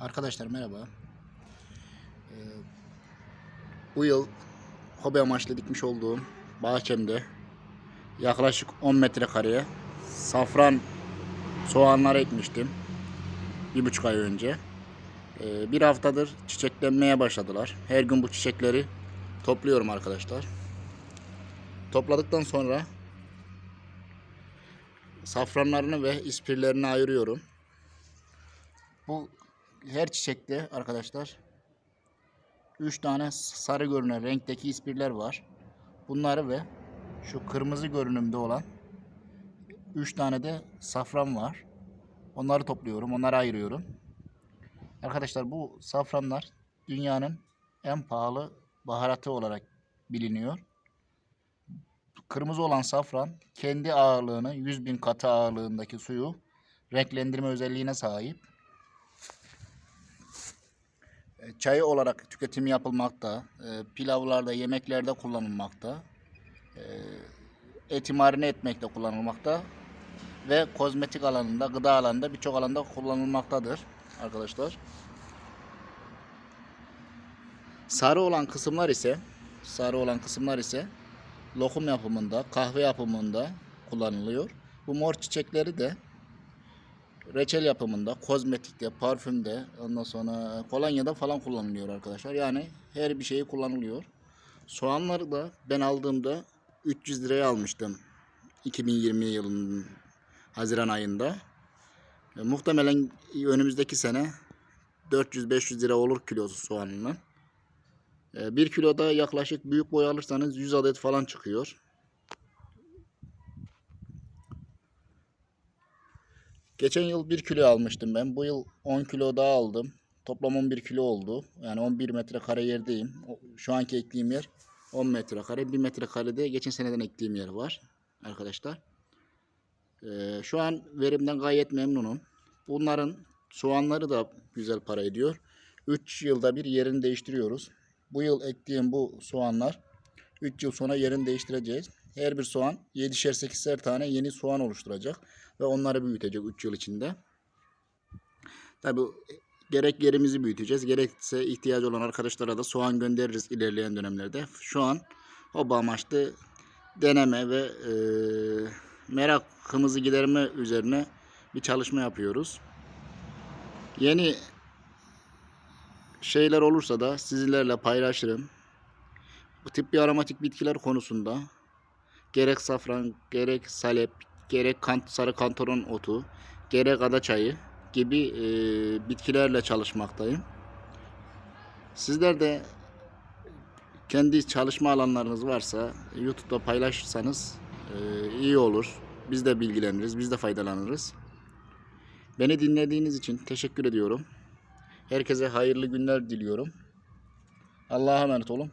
Arkadaşlar merhaba. Ee, bu yıl hobi amaçlı dikmiş olduğum bahçemde yaklaşık 10 metrekareye safran soğanlar ekmiştim. Bir buçuk ay önce. Ee, bir haftadır çiçeklenmeye başladılar. Her gün bu çiçekleri topluyorum arkadaşlar. Topladıktan sonra safranlarını ve ispirlerini ayırıyorum. Bu her çiçekte arkadaşlar 3 tane sarı görünen renkteki ispirler var. Bunları ve şu kırmızı görünümde olan 3 tane de safran var. Onları topluyorum, onları ayırıyorum. Arkadaşlar bu safranlar dünyanın en pahalı baharatı olarak biliniyor. Kırmızı olan safran kendi ağırlığını 100 bin katı ağırlığındaki suyu renklendirme özelliğine sahip. E, Çay olarak tüketim yapılmakta, e, pilavlarda, yemeklerde kullanılmakta, e, eti marine etmekte kullanılmakta ve kozmetik alanında, gıda alanında birçok alanda kullanılmaktadır arkadaşlar. Sarı olan kısımlar ise, sarı olan kısımlar ise lokum yapımında, kahve yapımında kullanılıyor. Bu mor çiçekleri de reçel yapımında, kozmetikte, parfümde, ondan sonra kolonyada falan kullanılıyor arkadaşlar. Yani her bir şeyi kullanılıyor. Soğanları da ben aldığımda 300 liraya almıştım. 2020 yılının Haziran ayında. E, muhtemelen önümüzdeki sene 400-500 lira olur kilosu soğanının. E, bir kiloda yaklaşık büyük boy alırsanız 100 adet falan çıkıyor. Geçen yıl 1 kilo almıştım ben. Bu yıl 10 kilo daha aldım. Toplam 11 kilo oldu. Yani 11 metrekare yerdeyim. Şu anki ektiğim yer 10 metrekare. 1 metrekarede geçen seneden ektiğim yer var arkadaşlar. Ee, şu an verimden gayet memnunum. Bunların soğanları da güzel para ediyor. 3 yılda bir yerini değiştiriyoruz. Bu yıl ektiğim bu soğanlar 3 yıl sonra yerini değiştireceğiz. Her bir soğan 7'şer 8'er tane yeni soğan oluşturacak ve onları büyütecek 3 yıl içinde. Tabi gerek yerimizi büyüteceğiz gerekse ihtiyacı olan arkadaşlara da soğan göndeririz ilerleyen dönemlerde. Şu an hobi amaçlı deneme ve e, merakımızı giderme üzerine bir çalışma yapıyoruz. Yeni şeyler olursa da sizlerle paylaşırım. Bu tip bir aromatik bitkiler konusunda gerek safran, gerek salep, gerek kant, sarı kantaron otu, gerek ada çayı gibi e, bitkilerle çalışmaktayım. Sizler de kendi çalışma alanlarınız varsa YouTube'da paylaşırsanız e, iyi olur. Biz de bilgileniriz, biz de faydalanırız. Beni dinlediğiniz için teşekkür ediyorum. Herkese hayırlı günler diliyorum. Allah'a emanet olun.